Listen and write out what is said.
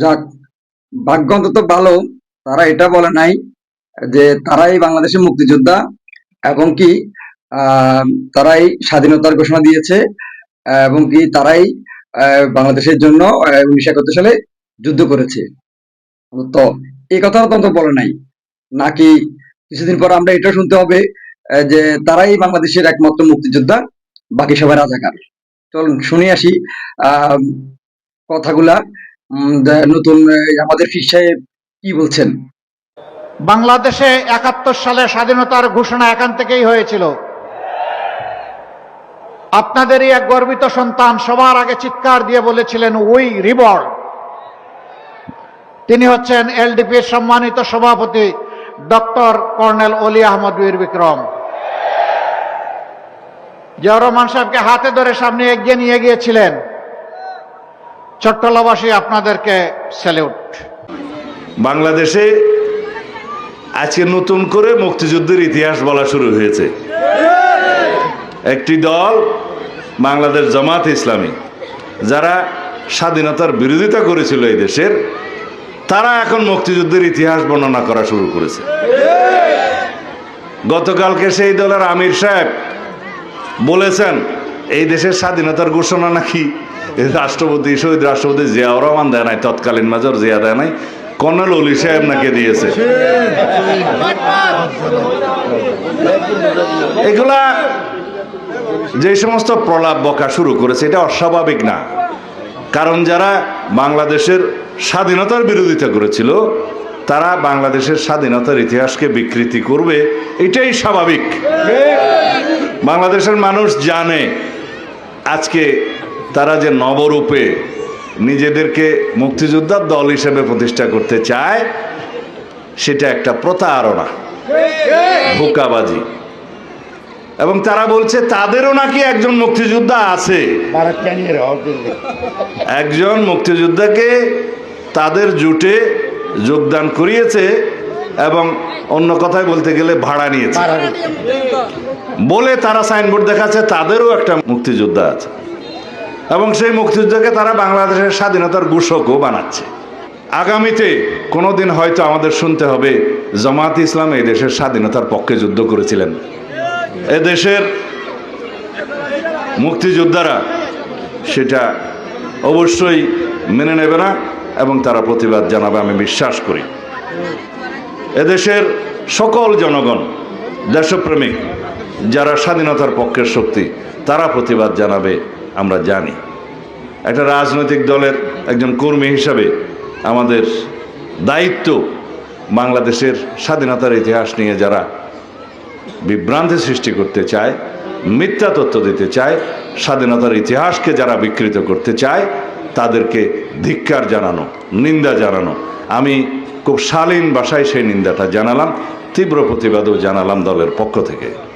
যাক, ভাগ্য অন্তত ভালো। তারা এটা বলে নাই যে তারাই বাংলাদেশের মুক্তিযোদ্ধা এবং কি তারাই স্বাধীনতার ঘোষণা দিয়েছে এবং কি তারাই বাংলাদেশের জন্য উনিশশো একাত্তর সালে যুদ্ধ করেছে। তো এই কথাটা তো বলে নাই। নাকি কিছুদিন পর আমরা এটা শুনতে হবে যে তারাই বাংলাদেশের একমাত্র মুক্তিযোদ্ধা, বাকি সবাই রাজাকার। চলুন, শুনে আসি, আহ, কথাগুলা। নতুন আমাদের ফির সাহেব কি বলছেন? বাংলাদেশে একাত্তর সালে স্বাধীনতার ঘোষণা এখান থেকেই হয়েছিল। আপনাদেরই এক গর্বিত সন্তান সবার আগে চিৎকার দিয়ে বলেছিলেন, উই রিবল তিনি হচ্ছেন এলডিপির সম্মানিত সভাপতি ডক্টর কর্নেল অলি আহমদ বীর বিক্রম। জিয়া রহমান সাহেবকে হাতে ধরে সামনে এগিয়ে নিয়ে গিয়েছিলেন। চট্টলাবাসী আপনাদেরকে স্যালিউট বাংলাদেশে আজকে নতুন করে মুক্তিযুদ্ধের ইতিহাস বলা শুরু হয়েছে। একটি দল বাংলাদেশ জামাত ইসলামী, যারা স্বাধীনতার বিরোধিতা করেছিল এই দেশের, তারা এখন মুক্তিযুদ্ধের ইতিহাস বর্ণনা করা শুরু করেছে। গতকালকে সেই দলের আমির সাহেব বলেছেন, এই দেশের স্বাধীনতার ঘোষণা নাকি রাষ্ট্রপতি, শহীদ রাষ্ট্রপতি জিয়াউর রহমান দেয় নাই, তৎকালীন মেজর জিয়া দেয় নাই। কর্নেল অলি সাহেব নাকি দিয়েছে। এগুলা যে সমস্ত প্রলাপ বকা শুরু করেছে, এটা অস্বাভাবিক না। কারণ যারা বাংলাদেশের স্বাধীনতার বিরোধিতা করেছিল, তারা বাংলাদেশের স্বাধীনতার ইতিহাসকে বিকৃতি করবে, এটাই স্বাভাবিক। বাংলাদেশের মানুষ জানে, আজকে তারা যে নবরূপে নিজেদেরকে মুক্তিযোদ্ধার দল হিসেবে প্রতিষ্ঠা করতে চায় সেটা একটা প্রতারণা ধোকাবাজি এবং তারা বলছে তাদেরও নাকি একজন মুক্তিযোদ্ধা আছে। একজন মুক্তিযোদ্ধাকে তাদের জুটে যোগদান করিয়েছে এবং অন্য কথায় বলতে গেলে ভাড়া নিয়েছে। বলে তারা সাইনবোর্ড দেখাচ্ছে তাদেরও একটা মুক্তিযোদ্ধা আছে। এবং সেই মুক্তিযুদ্ধকে তারা বাংলাদেশের স্বাধীনতার ঘোষকও বানাচ্ছে। আগামীতে কোনোদিন হয়তো আমাদের শুনতে হবে জামাত ইসলাম এই দেশের স্বাধীনতার পক্ষে যুদ্ধ করেছিলেন। এ দেশের মুক্তিযোদ্ধারা সেটা অবশ্যই মেনে নেবে না এবং তারা প্রতিবাদ জানাবে, আমি বিশ্বাস করি। এদেশের সকল জনগণ, দেশপ্রেমিক, যারা স্বাধীনতার পক্ষের শক্তি, তারা প্রতিবাদ জানাবে। আমরা জানি। একটা রাজনৈতিক দলের একজন কর্মী হিসাবে আমাদের দায়িত্ব বাংলাদেশের স্বাধীনতার ইতিহাস নিয়ে যারা বিভ্রান্তি সৃষ্টি করতে চায়, মিথ্যা তথ্য দিতে চায়, স্বাধীনতার ইতিহাসকে যারা বিকৃত করতে চায়, তাদেরকে ধিক্কার জানানো, নিন্দা জানানো। আমি খুব শালীন ভাষায় সেই নিন্দাটা জানালাম, তীব্র প্রতিবাদও জানালাম দলের পক্ষ থেকে।